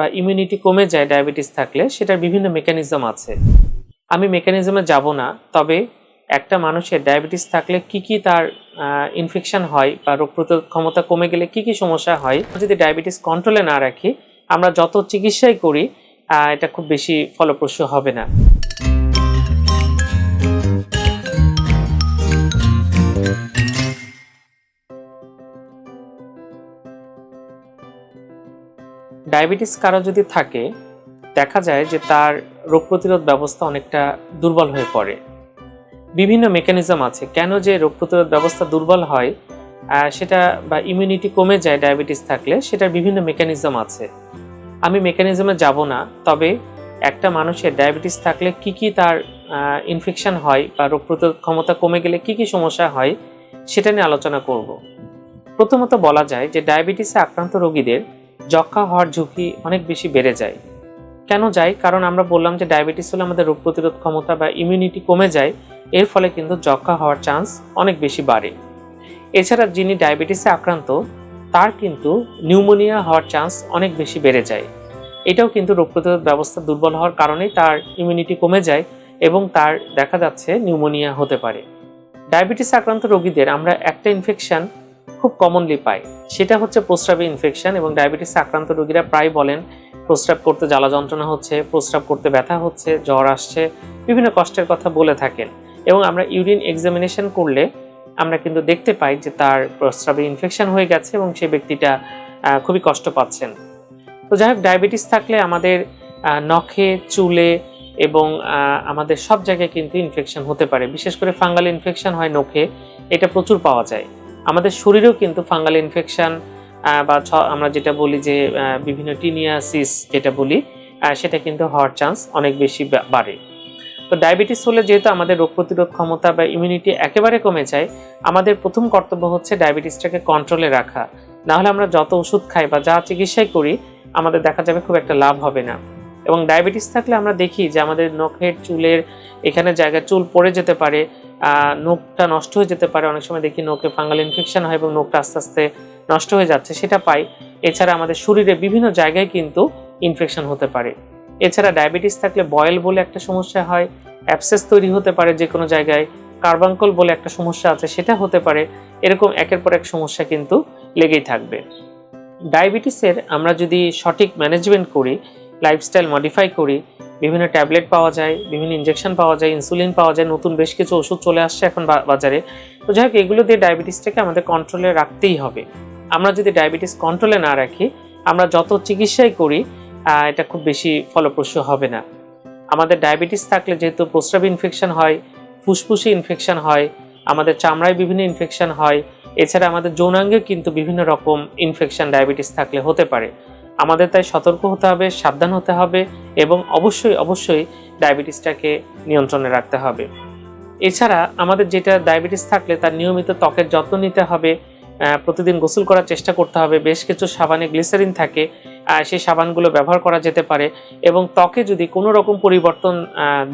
বা ইমিউনিটি কমে যায় ডায়াবেটিস থাকলে, সেটার বিভিন্ন মেকানিজম আছে। আমি মেকানিজমে যাব না, তবে একটা মানুষের ডায়াবেটিস থাকলে কি কি তার ইনফেকশন হয় বা রোগ প্রতিরোধ ক্ষমতা কমে গেলে কি কি সমস্যা হয় যদি ডায়াবেটিস কন্ট্রোলে না রাখি, আমরা যত চিকিৎসাই করি এটা খুব বেশি ফলপ্রসূ হবে না। ডায়াবেটিস কারও যদি থাকে, দেখা যায় যে তার রোগ প্রতিরোধ ব্যবস্থা অনেকটা দুর্বল হয়ে পড়ে। বিভিন্ন মেকানিজম আছে। কেন যে রোগ প্রতিরোধ ব্যবস্থা দুর্বল হয় সেটা বা ইমিউনিটি কমে যায় ডায়াবেটিস থাকলে, সেটার বিভিন্ন মেকানিজম আছে। আমি মেকানিজমে যাব না, তবে একটা মানুষের ডায়াবেটিস থাকলে কি কি তার ইনফেকশন হয় বা রোগ প্রতিরোধ ক্ষমতা কমে গেলে কি কি সমস্যা হয়, সেটা নিয়ে আলোচনা করব। প্রথমত বলা যায় যে ডায়াবেটিসে আক্রান্ত রোগীদের যক্ষা হওয়ার ঝুঁকি অনেক বেশি বেড়ে যায়। কেন যায়? কারণ আমরা বললাম যে ডায়াবেটিস হলে আমাদের রোগ প্রতিরোধ ক্ষমতা বা ইমিউনিটি কমে যায়, এর ফলে কিন্তু যক্ষা হওয়ার চান্স অনেক বেশি বাড়ে। এছাড়া যিনি ডায়াবেটিসে আক্রান্ত, তার কিন্তু নিউমোনিয়া হওয়ার চান্স অনেক বেশি বেড়ে যায়। এটাও কিন্তু রোগ প্রতিরোধ ব্যবস্থা দুর্বল হওয়ার কারণেই তার ইমিউনিটি কমে যায় এবং তার দেখা যাচ্ছে নিউমোনিয়া হতে পারে। ডায়াবেটিস আক্রান্ত রোগীদের আমরা একটা ইনফেকশন খুব কমনলি পাই সেটা হচ্ছে প্রস্রাবে ইনফেকশন এবং ডায়াবেটিস আক্রান্ত রোগীরা প্রায় বলেন, প্রস্রাব করতে জ্বালা যন্ত্রণা হচ্ছে, প্রস্রাব করতে ব্যথা হচ্ছে, জ্বর আসছে, বিভিন্ন কষ্টের কথা বলে থাকেন। এবং আমরা ইউরিন এক্সামিনেশন করলে আমরা কিন্তু দেখতে পাই যে তার প্রস্রাবে ইনফেকশন হয়ে গেছে এবং সেই ব্যক্তিটা খুবই কষ্ট পাচ্ছেন। তো যাই হোক ডায়াবেটিস থাকলে আমাদের নখে, চুলে এবং আমাদের সব জায়গায় কিন্তু ইনফেকশন হতে পারে। বিশেষ করে ফাঙ্গাল ইনফেকশন হয় নখে, এটা প্রচুর পাওয়া যায়। আমাদের শরীরেও কিন্তু ফাঙ্গাল ইনফেকশন বা আমরা যেটা বলি যে বিভিন্ন টিনিয়াসিস যেটা বলি সেটা কিন্তু হওয়ার চান্স অনেক বেশি বাড়ে। তো ডায়াবেটিস হলে যেহেতু আমাদের রোগ প্রতিরোধ ক্ষমতা বা ইমিউনিটি একেবারে কমে যায়, আমাদের প্রথম কর্তব্য হচ্ছে ডায়াবেটিসটাকে কন্ট্রোলে রাখা। নাহলে আমরা যত ওষুধ খাই বা যা চিকিৎসাই করি, আমাদের দেখা যাবে খুব একটা লাভ হবে না। এবং ডায়াবেটিস থাকলে আমরা দেখি যে আমাদের নখের চুলের এখানে জায়গায় চুল পড়ে যেতে পারে নখটা নষ্ট হয়ে যেতে পারে। অনেক সময় দেখি নখে ফাঙ্গাল ইনফেকশন হয় এবং নখটা আস্তে আস্তে নষ্ট হয়ে যাচ্ছে, সেটা পাই। এছাড়া আমাদের শরীরে বিভিন্ন জায়গায় কিন্তু ইনফেকশন হতে পারে। এছাড়া ডায়াবেটিস থাকলে বয়েল বলে একটা সমস্যা হয় অ্যাপসেস তৈরি হতে পারে যে কোনো জায়গায় কার্বাঙ্কল বলে একটা সমস্যা আছে, সেটা হতে পারে। এরকম একের পর এক সমস্যা কিন্তু লেগেই থাকবে। ডায়াবেটিসের আমরা যদি সঠিক ম্যানেজমেন্ট করি লাইফস্টাইল মডিফাই করি বিভিন্ন ট্যাবলেট পাওয়া যায়, বিভিন্ন ইনজেকশন পাওয়া যায় ইনসুলিন পাওয়া যায়, নতুন বেশ কিছু ওষুধ চলে আসছে এখন বাজারে। তো যাই হোক, এগুলো দিয়ে ডায়াবেটিসটাকে আমাদের কন্ট্রোলে রাখতেই হবে। আমরা যদি ডায়াবেটিস কন্ট্রোলে না রাখি, আমরা যত চিকিৎসাই করি এটা খুব বেশি ফলপ্রসূ হবে না। আমাদের ডায়াবেটিস থাকলে যেহেতু প্রস্রাব ইনফেকশন হয়, ফুসফুসে ইনফেকশন হয়, আমাদের চামড়ায় বিভিন্ন ইনফেকশন হয়, এছাড়া আমাদের যৌনাঙ্গে কিন্তু বিভিন্ন রকম ইনফেকশন ডায়াবেটিস থাকলে হতে পারে। আমাদের তাই সতর্ক হতে হবে, সাবধান হতে হবে এবং অবশ্যই অবশ্যই ডায়াবেটিসটাকে নিয়ন্ত্রণে রাখতে হবে। এছাড়া আমাদের যেটা ডায়াবেটিস থাকলে তার নিয়মিত ত্বকের যত্ন নিতে হবে প্রতিদিন গোসল করার চেষ্টা করতে হবে, বেশ কিছু সাবানে গ্লিসারিন থাকে সেই সাবানগুলো ব্যবহার করা যেতে পারে এবং ত্বকে যদি কোনো রকম পরিবর্তন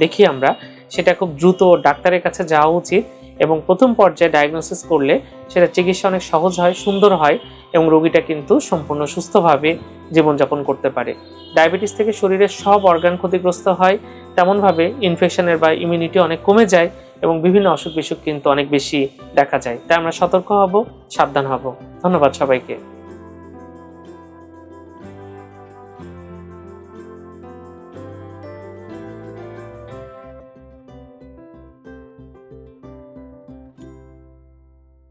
দেখি আমরা, সেটা খুব দ্রুত ডাক্তারের কাছে যাওয়া উচিত এবং প্রথম পর্যায়ে ডায়াগনোসিস করলে সেটা চিকিৎসা অনেক সহজ হয়, সুন্দর হয় এবং রোগীটা কিন্তু সম্পূর্ণ সুস্থভাবে জীবনযাপন করতে পারে। ডায়াবেটিস থেকে শরীরের সব অর্গান ক্ষতিগ্রস্ত হয়, তেমনভাবে ইনফেকশনের বা ইমিউনিটি অনেক কমে যায় এবং বিভিন্ন অসুখ বিসুখ কিন্তু অনেক বেশি দেখা যায়। তাই আমরা সতর্ক হব, সাবধান হব। ধন্যবাদ সবাইকে।